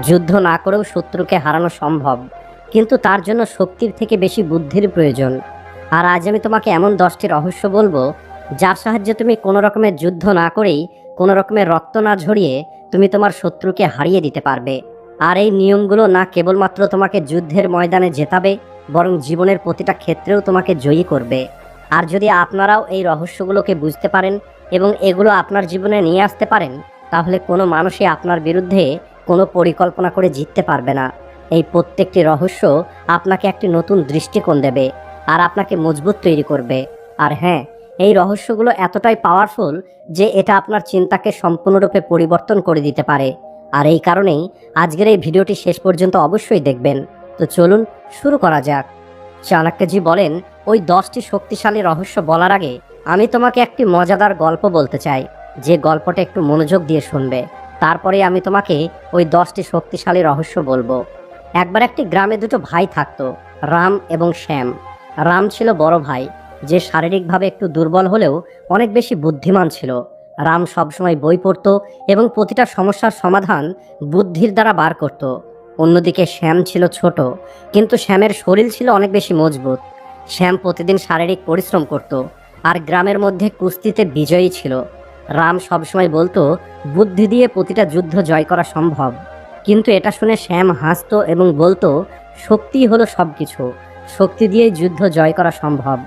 যুদ্ধ না করেও শত্রুকে হারানো সম্ভব। কিন্তু তার জন্য শক্তির থেকে বেশি বুদ্ধির প্রয়োজন। আর আজ আমি তোমাকে এমন দশটি রহস্য বলব, যার সাহায্যে তুমি কোনো রকমের যুদ্ধ না করেই, কোনো রকমের রক্ত না ঝরিয়ে তুমি তোমার শত্রুকে হারিয়ে দিতে পারবে। আর এই নিয়মগুলো না কেবলমাত্র তোমাকে যুদ্ধের ময়দানে জেতাবে, বরং জীবনের প্রতিটা ক্ষেত্রেও তোমাকে জয়ী করবে। আর যদি আপনারাও এই রহস্যগুলোকে বুঝতে পারেন এবং এগুলো আপনার জীবনে নিয়ে আসতে পারেন, তাহলে কোনো মানুষই আপনার বিরুদ্ধে কোনো পরিকল্পনা করে জিততে পারবে না। এই প্রত্যেকটি রহস্য আপনাকে একটি নতুন দৃষ্টিকোণ দেবে আর আপনাকে মজবুত তৈরি করবে। আর হ্যাঁ এই রহস্যগুলো এতটাই পাওয়ারফুল যে এটা আপনার চিন্তাকে সম্পূর্ণরূপে পরিবর্তন করে দিতে পারে। আর এই কারণেই আজকের এই ভিডিওটি শেষ পর্যন্ত অবশ্যই দেখবেন। তো চলুন শুরু করা যাক। চাণক্যজি বলেন, ওই দশটি শক্তিশালী রহস্য বলার আগে আমি তোমাকে একটি মজাদার গল্প বলতে চাই। যে গল্পটা একটু মনোযোগ দিয়ে শুনবে। তারপরে আমি তোমাকে ওই দশটি শক্তিশালী রহস্য বলব। একবার একটি গ্রামে দুটো ভাই থাকতো, রাম এবং শ্যাম। রাম ছিল বড় ভাই, যে শারীরিকভাবে একটু দুর্বল হলেও অনেক বেশি বুদ্ধিমান ছিল। রাম সবসময় বই পড়তো এবং প্রতিটা সমস্যার সমাধান বুদ্ধির দ্বারা বার করত। অন্যদিকে শ্যাম ছিল ছোট, কিন্তু শ্যামের শরীর ছিল অনেক বেশি মজবুত। শ্যাম প্রতিদিন শারীরিক পরিশ্রম করত, আর গ্রামের মধ্যে কুস্তিতে বিজয়ী ছিল। রাম সবসময় বলতো, বুদ্ধি দিয়ে প্রতিটা যুদ্ধ জয় করা সম্ভব। কিন্তু এটা শুনে শ্যাম হাসতো এবং বলতো শক্তিই হলো সব কিছু শক্তি দিয়েই যুদ্ধ জয় করা সম্ভব।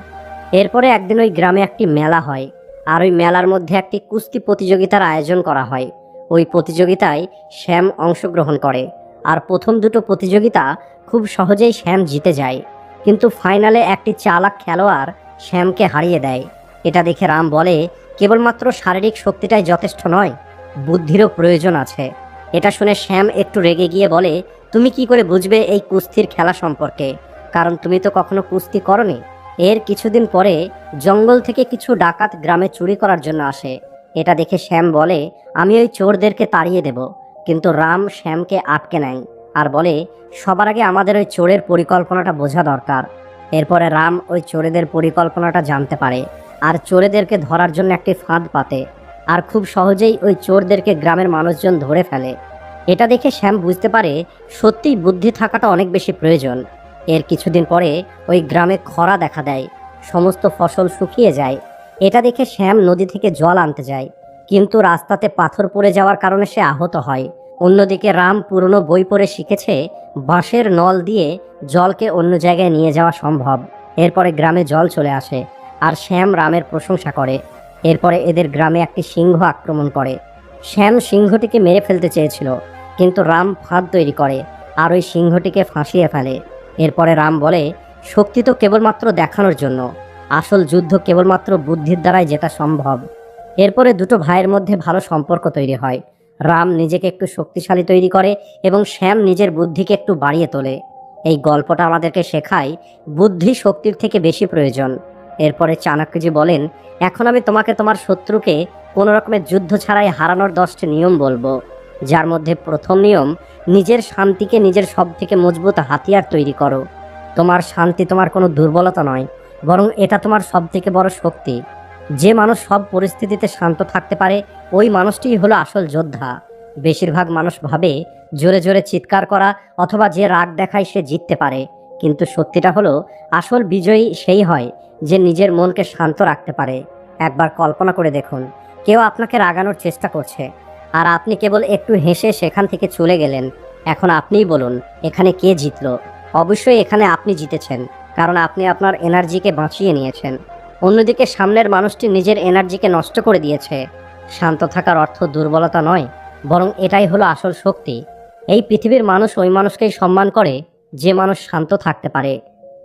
এরপরে একদিন ওই গ্রামে একটি মেলা হয়, আর ওই মেলার মধ্যে একটি কুস্তি প্রতিযোগিতার আয়োজন করা হয়। ওই প্রতিযোগিতায় শ্যাম অংশগ্রহণ করে, আর প্রথম দুটো প্রতিযোগিতা খুব সহজেই শ্যাম জিতে যায়। কিন্তু ফাইনালে একটি চালাক খেলোয়াড় শ্যামকে হারিয়ে দেয়। এটা দেখে রাম বলে কেবলমাত্র শারীরিক শক্তিটাই যথেষ্ট নয়, বুদ্ধিরও প্রয়োজন আছে। এটা শুনে শ্যাম একটু রেগে গিয়ে বলে, তুমি কি করে বুঝবে এই কুস্তির খেলা সম্পর্কে? কারণ তুমি তো কখনো কুস্তি করনি। এর কিছুদিন পরে জঙ্গল থেকে কিছু ডাকাত গ্রামে চুরি করার জন্য আসে। এটা দেখে শ্যাম বলে, আমি ওই চোরদেরকে তাড়িয়ে দেব, কিন্তু রাম শ্যামকে আটকে নেয় আর বলে, সবার আগে আমাদের ওই চোরের পরিকল্পনাটা বোঝা দরকার। এরপরে রাম ওই চোরেদের পরিকল্পনাটা জানতে পারে। আর চোরেদেরকে ধরার জন্য একটি ফাঁদ পাতে, আর খুব সহজেই ওই চোরদেরকে গ্রামের মানুষজন ধরে ফেলে। এটা দেখে শ্যাম বুঝতে পারে সত্যিই বুদ্ধি থাকাটা অনেক বেশি প্রয়োজন। এর কিছুদিন পরে ওই গ্রামে খরা দেখা দেয়, সমস্ত ফসল শুকিয়ে যায়। এটা দেখে শ্যাম নদী থেকে জল আনতে যায়, কিন্তু রাস্তাতে পাথর পড়ে যাওয়ার কারণে সে আহত হয়। অন্যদিকে রাম পুরনো বই পড়ে শিখেছে, বাঁশের নল দিয়ে জলকে অন্য জায়গায় নিয়ে যাওয়া সম্ভব। এরপরে গ্রামে জল চলে আসে আর শ্যাম রামের প্রশংসা করে। এরপরে এদের গ্রামে একটি সিংহ আক্রমণ করে। শ্যাম সিংহটিকে মেরে ফেলতে চেয়েছিল, কিন্তু রাম ফাঁদ তৈরি করে আর ওই সিংহটিকে ফাঁসিয়ে ফেলে। এরপরে রাম বলে, শক্তি তো কেবলমাত্র দেখানোর জন্য। আসল যুদ্ধ কেবলমাত্র বুদ্ধির দ্বারাই জেতা সম্ভব। এরপরে দুটো ভাইয়ের মধ্যে ভালো সম্পর্ক তৈরি হয়। রাম নিজেকে একটু শক্তিশালী তৈরি করে এবং শ্যাম নিজের বুদ্ধিকে একটু বাড়িয়ে তোলে। এই গল্পটা আমাদেরকে শেখায় বুদ্ধি শক্তির থেকে বেশি প্রয়োজন। এরপরে চাণক্যজি বলেন, এখন আমি তোমাকে তোমার শত্রুকে কোনো রকমের যুদ্ধ ছাড়াই হারানোর দশটি নিয়ম বলব। যার মধ্যে প্রথম নিয়ম, নিজের শান্তিকে নিজের সব থেকে মজবুত হাতিয়ার তৈরি করো। তোমার শান্তি তোমার কোনো দুর্বলতা নয়, বরং এটা তোমার সব থেকে বড় শক্তি। যে মানুষ সব পরিস্থিতিতে শান্ত থাকতে পারে, ওই মানুষটিই হলো আসল যোদ্ধা। বেশিরভাগ মানুষ ভাবে, জোরে জোরে চিৎকার করা অথবা যে রাগ দেখায় সে জিততে পারে। কিন্তু সত্যিটা হলো, আসল বিজয়ী সেই হয় যে নিজের মনকে শান্ত রাখতে পারে। একবার কল্পনা করে দেখুন, কেউ আপনাকে রাগানোর চেষ্টা করছে, আর আপনি কেবল একটু হেসে সেখান থেকে চলে গেলেন। এখন আপনিই বলুন, এখানে কে জিতলো? অবশ্যই এখানে আপনি জিতেছেন, কারণ আপনি আপনার এনার্জিকে বাঁচিয়ে নিয়েছেন। অন্যদিকে সামনের মানুষটি নিজের এনার্জিকে নষ্ট করে দিয়েছে। শান্ত থাকার অর্থ দুর্বলতা নয়, বরং এটাই হলো আসল শক্তি। এই পৃথিবীর মানুষ ওই মানুষকেই সম্মান করে যে মানুষ শান্ত থাকতে পারে,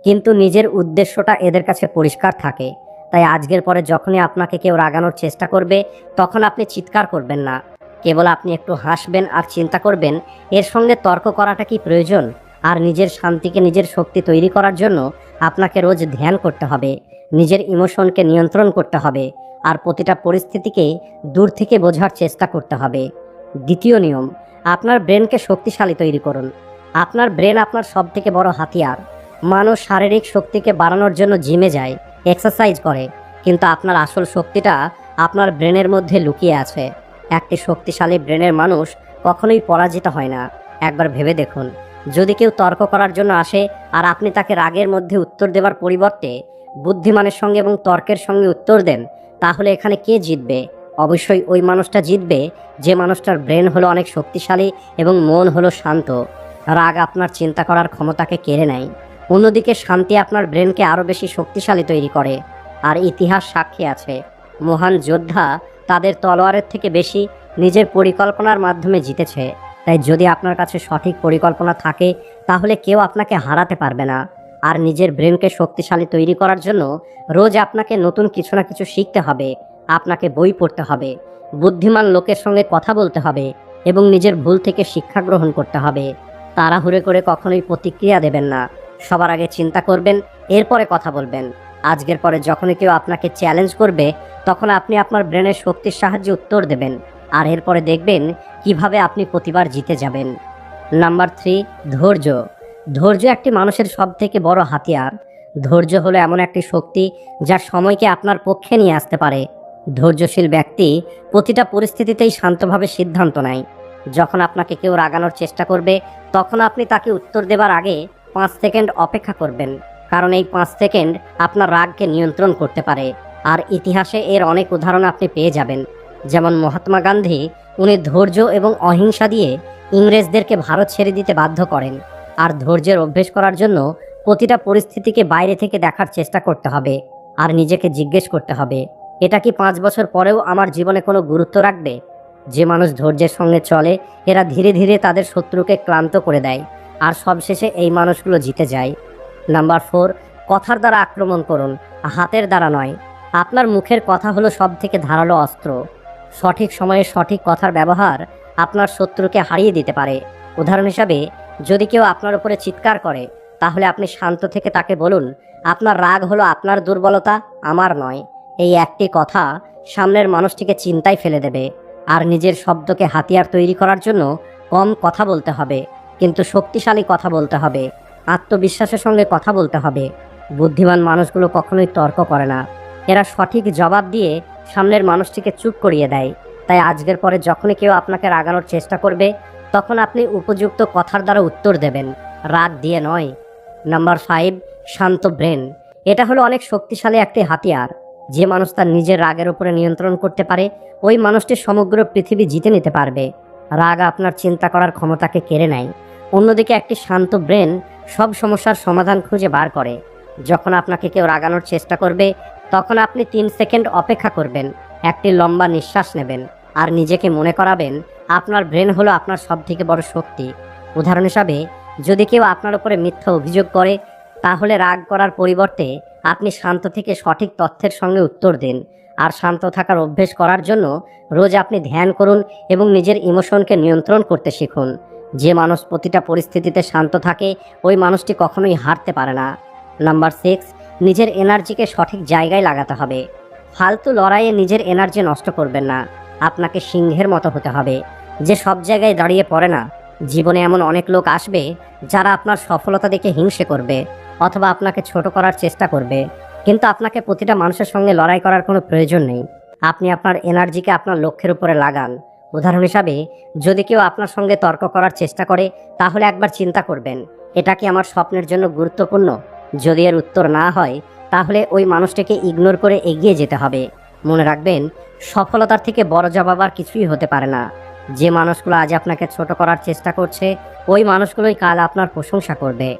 কিন্তু নিজের উদ্দেশ্যটা এদের কাছে পরিষ্কার থাকে। তাই আজকের পরে যখনই আপনাকে কেউ রাগানোর চেষ্টা করবে, তখন আপনি চিৎকার করবেন না। কেবল আপনি একটু হাসবেন আর চিন্তা করবেন, এর সঙ্গে তর্ক করাটা কি প্রয়োজন? আর নিজের শান্তিকে নিজের শক্তি তৈরি করার জন্য আপনাকে রোজ ধ্যান করতে হবে, নিজের ইমোশনকে নিয়ন্ত্রণ করতে হবে, আর প্রতিটা পরিস্থিতিকে দূর থেকে বোঝার চেষ্টা করতে হবে। দ্বিতীয় নিয়ম, আপনার ব্রেনকে শক্তিশালী তৈরি করুন। আপনার ব্রেন আপনার সব থেকে বড় হাতিয়ার। মানুষ শারীরিক শক্তিকে বাড়ানোর জন্য জিমে যায় এক্সারসাইজ করে, কিন্তু আপনার আসল শক্তিটা আপনার ব্রেনের মধ্যে লুকিয়ে আছে। একটি শক্তিশালী ব্রেনের মানুষ কখনোই পরাজিত হয় না। একবার ভেবে দেখুন, যদি কেউ তর্ক করার জন্য আসে আর আপনি তাকে রাগের মধ্যে উত্তর দেওয়ার পরিবর্তে বুদ্ধিমানের সঙ্গে এবং তর্কের সঙ্গে উত্তর দেন, তাহলে এখানে কে জিতবে? অবশ্যই ওই মানুষটা জিতবে, যে মানুষটার ব্রেন হলো অনেক শক্তিশালী এবং মন হলো শান্ত। রাগ আপনার চিন্তা করার ক্ষমতাকে কেড়ে নেয়। অন্যদিকে শান্তি আপনার ব্রেনকে আরও বেশি শক্তিশালী তৈরি করে। আর ইতিহাস সাক্ষী আছে। মহান যোদ্ধা তাদের তলোয়ারের থেকে বেশি নিজের পরিকল্পনার মাধ্যমে জিতেছে। তাই যদি আপনার কাছে সঠিক পরিকল্পনা থাকে, তাহলে কেউ আপনাকে হারাতে পারবে না। আর নিজের ব্রেনকে শক্তিশালী তৈরি করার জন্য রোজ আপনাকে নতুন কিছু না কিছু শিখতে হবে। আপনাকে বই পড়তে হবে। বুদ্ধিমান লোকের সঙ্গে কথা বলতে হবে এবং নিজের ভুল থেকে শিক্ষা গ্রহণ করতে হবে। তাড়াহুড়ো করে কখনোই প্রতিক্রিয়া দেবেন না। সবার আগে চিন্তা করবেন, এরপরে কথা বলবেন। আজকের পরে যখনই কেউ আপনাকে চ্যালেঞ্জ করবে, তখন আপনি আপনার ব্রেনের শক্তির সাহায্যে উত্তর দেবেন। আর এরপরে দেখবেন কীভাবে আপনি প্রতিবার জিতে যাবেন। নাম্বার থ্রি, ধৈর্য। ধৈর্য একটি মানুষের সব থেকে বড় হাতিয়ার। ধৈর্য হলো এমন একটি শক্তি যা সময়কে আপনার পক্ষে নিয়ে আসতে পারে। ধৈর্যশীল ব্যক্তি প্রতিটা পরিস্থিতিতেই শান্তভাবে সিদ্ধান্ত নেয়। যখন আপনাকে কেউ রাগানোর চেষ্টা করবে, তখন আপনি তাকে উত্তর দেবার আগে পাঁচ সেকেন্ড অপেক্ষা করবেন। কারণ এই পাঁচ সেকেন্ড আপনার রাগকে নিয়ন্ত্রণ করতে পারে। আর ইতিহাসে এর অনেক উদাহরণ আপনি পেয়ে যাবেন। যেমন মহাত্মা গান্ধী, উনি ধৈর্য এবং অহিংসা দিয়ে ইংরেজদেরকে ভারত ছেড়ে দিতে বাধ্য করেন। আর ধৈর্যের অভ্যেস করার জন্য প্রতিটা পরিস্থিতিকে বাইরে থেকে দেখার চেষ্টা করতে হবে। আর নিজেকে জিজ্ঞেস করতে হবে, এটা কি পাঁচ বছর পরেও আমার জীবনে কোনো গুরুত্ব রাখবে? যে মানুষ ধৈর্যের সঙ্গে চলে, এরা ধীরে ধীরে তাদের শত্রুকে ক্লান্ত করে দেয় আর সবশেষে এই মানুষগুলো জিতে যায়। নাম্বার ফোর, কথার দ্বারা আক্রমণ করুন, হাতের দ্বারা নয়। আপনার মুখের কথা হলো সব থেকে ধারালো অস্ত্র। সঠিক সময়ে সঠিক কথার ব্যবহার আপনার শত্রুকে হারিয়ে দিতে পারে। উদাহরণ হিসাবে, যদি কেউ আপনার উপরে চিৎকার করে, তাহলে আপনি শান্ত থেকে তাকে বলুন, আপনার রাগ হলো আপনার দুর্বলতা, আমার নয়। এই একটি কথা সামনের মানুষটিকে চিন্তায় ফেলে দেবে। আর নিজের শব্দকে হাতিয়ার তৈরি করার জন্য কম কথা বলতে হবে, কিন্তু শক্তিশালী কথা বলতে হবে, আত্মবিশ্বাসের সঙ্গে কথা বলতে হবে। বুদ্ধিমান মানুষগুলো কখনোই তর্ক করে না। এরা সঠিক জবাব দিয়ে সামনের মানুষটিকে চুপ করিয়ে দেয়। তাই আজকের পরে যখনই কেউ আপনাকে রাগানোর চেষ্টা করবে, তখন আপনি উপযুক্ত কথার দ্বারা উত্তর দেবেন, রাগ দিয়ে নয়। নাম্বার ফাইভ শান্ত ব্রেন। এটা হলো অনেক শক্তিশালী একটি হাতিয়ার। যে মানুষ তার নিজের রাগের উপরে নিয়ন্ত্রণ করতে পারে, ওই মানুষটি সমগ্র পৃথিবী জিতে নিতে পারবে। রাগ আপনার চিন্তা করার ক্ষমতাকে কেড়ে নেয়। অন্যদিকে একটি শান্ত ব্রেন সব সমস্যার সমাধান খুঁজে বার করে। যখন আপনাকে কেউ রাগানোর চেষ্টা করবে, তখন আপনি তিন সেকেন্ড অপেক্ষা করবেন, একটি লম্বা নিঃশ্বাস নেবেন আর নিজেকে মনে করাবেন, আপনার ব্রেন হলো আপনার সব থেকে বড় শক্তি। উদাহরণ হিসাবে, যদি কেউ আপনার উপরে মিথ্যা অভিযোগ করে তাহলে রাগ করার পরিবর্তে আপনি শান্ত থেকে সঠিক তথ্যের সঙ্গে উত্তর দিন। আর শান্ত থাকার অভ্যেস করার জন্য রোজ আপনি ধ্যান করুন এবং নিজের ইমোশনকে নিয়ন্ত্রণ করতে শিখুন। যে মানুষ প্রতিটা পরিস্থিতিতে শান্ত থাকে, ওই মানুষটি কখনোই হারতে পারে না। নাম্বার সিক্স, নিজের এনার্জিকে সঠিক জায়গায় লাগাতে হবে। ফালতু লড়াইয়ে নিজের এনার্জি নষ্ট করবেন না। আপনাকে সিংহের মতো হতে হবে। যে সব জায়গায় দাঁড়িয়ে পড়ে না, জীবনে এমন অনেক লোক আসবে যারা আপনার সফলতা দেখে হিংসে করবে। অথবা আপনাকে ছোট করার চেষ্টা করবে। কিন্তু আপনাকে প্রতিটা মানুষের সঙ্গে লড়াই করার কোনো প্রয়োজন নেই। আপনি আপনার এনার্জিকে আপনার লক্ষ্যের উপরে লাগান। উদাহরণ হিসাবে, যদি কেউ আপনার সঙ্গে তর্ক করার চেষ্টা করে, তাহলে একবার চিন্তা করবেন, এটা কি আমার স্বপ্নের জন্য গুরুত্বপূর্ণ? যদি এর উত্তর না হয়, তাহলে ওই মানুষটিকে ইগনোর করে এগিয়ে যেতে হবে। মনে রাখবেন, সফলতার থেকে বড় জবাব আর কিছুই হতে পারে না। যে মানুষগুলো আজ আপনাকে ছোট করার চেষ্টা করছে, ওই মানুষগুলোই কাল আপনার প্রশংসা করবে।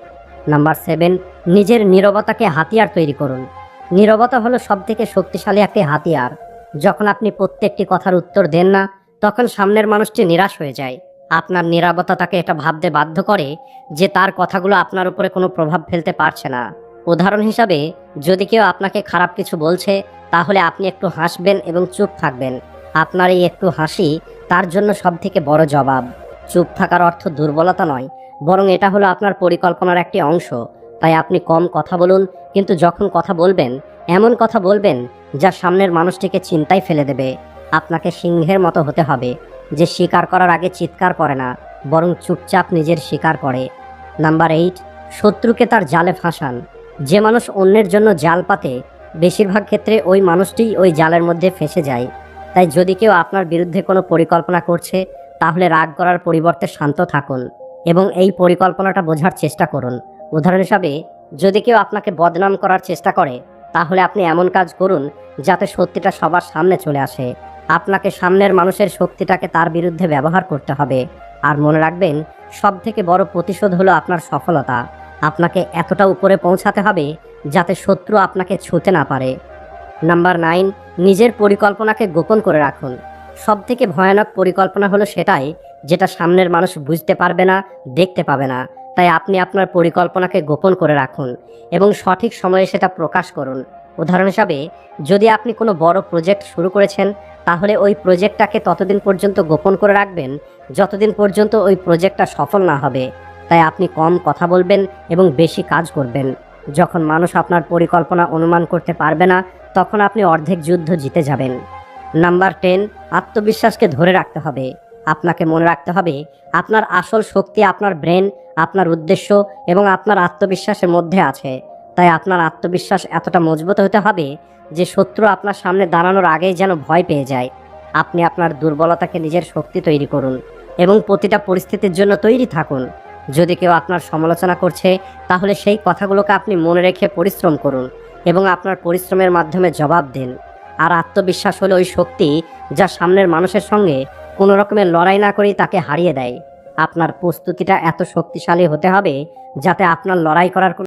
নাম্বার সেভেন নিজের নীরবতাকে হাতিয়ার তৈরি করুন। নীরবতা হলো সবথেকে শক্তিশালী একটি হাতিয়ার। যখন আপনি প্রত্যেকটি কথার উত্তর দেন না, তখন সামনের মানুষটি নিরাশ হয়ে যায়। আপনার নীরবতা তাকে এটা ভাবতে বাধ্য করে যে তার কথাগুলো আপনার উপরে কোনো প্রভাব ফেলতে পারছে না। উদাহরণ হিসাবে, যদি কেউ আপনাকে খারাপ কিছু বলছে, তাহলে আপনি একটু হাসবেন এবং চুপ থাকবেন। আপনার এই একটু হাসি তার জন্য সব থেকে বড় জবাব। চুপ থাকার অর্থ দুর্বলতা নয় বরং এটা হলো আপনার পরিকল্পনার একটি অংশ। তাই আপনি কম কথা বলুন, কিন্তু যখন কথা বলবেন, এমন কথা বলবেন যা সামনের মানুষটিকে চিন্তায় ফেলে দেবে। আপনাকে সিংহের মতো হতে হবে, যে শিকার করার আগে চিৎকার করে না, বরং চুপচাপ নিজের শিকার করে। নাম্বার এইট, শত্রুকে তার জালে ফাঁসান। যে মানুষ অন্যের জন্য জাল পাতে, বেশিরভাগ ক্ষেত্রে ওই মানুষটিই ওই জালের মধ্যে ফেসে যায়। তাই যদি কেউ আপনার বিরুদ্ধে কোনো পরিকল্পনা করছে, তাহলে রাগ করার পরিবর্তে শান্ত থাকুন। এবং এই পরিকল্পনাটা বোঝার চেষ্টা করুন। উদাহরণ হিসাবে যদি কেউ আপনাকে বদনাম করার চেষ্টা করে, তাহলে আপনি এমন কাজ করুন যাতে সত্যিটা সবার সামনে চলে আসে। আপনাকে সামনের মানুষের শক্তিটাকে তার বিরুদ্ধে ব্যবহার করতে হবে। আর মনে রাখবেন সব থেকে বড় প্রতিশোধ হলো আপনার সফলতা। আপনাকে এতটা উপরে পৌঁছাতে হবে যাতে শত্রু আপনাকে ছুঁতে না পারে। নাম্বার নাইন, নিজের পরিকল্পনাকে গোপন করে রাখুন। সব থেকে ভয়ানক পরিকল্পনা হলো সেটাই যেটা সামনের মানুষ বুঝতে পারবে না, দেখতে পাবে না। তাই আপনি আপনার পরিকল্পনাকে গোপন করে রাখুন এবং সঠিক সময়ে সেটা প্রকাশ করুন। উদাহরণ হিসাবে, যদি আপনি কোনো বড় প্রজেক্ট শুরু করেছেন, তাহলে ওই প্রজেক্টটাকে ততদিন পর্যন্ত গোপন করে রাখবেন যতদিন পর্যন্ত ওই প্রজেক্টটা সফল না হবে। তাই আপনি কম কথা বলবেন এবং বেশি কাজ করবেন। যখন মানুষ আপনার পরিকল্পনা অনুমান করতে পারবে না, তখন আপনি অর্ধেক যুদ্ধ জিতে যাবেন। নাম্বার টেন, আত্মবিশ্বাসকে ধরে রাখতে হবে। আপনাকে মনে রাখতে হবে, আপনার আসল শক্তি আপনার ব্রেন, আপনার উদ্দেশ্য এবং আপনার আত্মবিশ্বাসের মধ্যে আছে। তাই আপনার আত্মবিশ্বাস এতটা মজবুত হতে হবে যে শত্রু আপনার সামনে দাঁড়ানোর আগেই যেন ভয় পেয়ে যায়। আপনি আপনার দুর্বলতাকে নিজের শক্তি তৈরি করুন এবং প্রতিটা পরিস্থিতির জন্য তৈরি থাকুন। যদি কেউ আপনার সমালোচনা করছে, তাহলে সেই কথাগুলোকে আপনি মনে রেখে পরিশ্রম করুন এবং আপনার পরিশ্রমের মাধ্যমে জবাব দিন। আর আত্মবিশ্বাস হলো ওই শক্তি যা সামনের মানুষের সঙ্গে কোনো রকমের লড়াই না করেই তাকে হারিয়ে দেয়। আপনার প্রস্তুতিটা এত শক্তিশালী হতে হবে যাতে আপনার লড়াই করার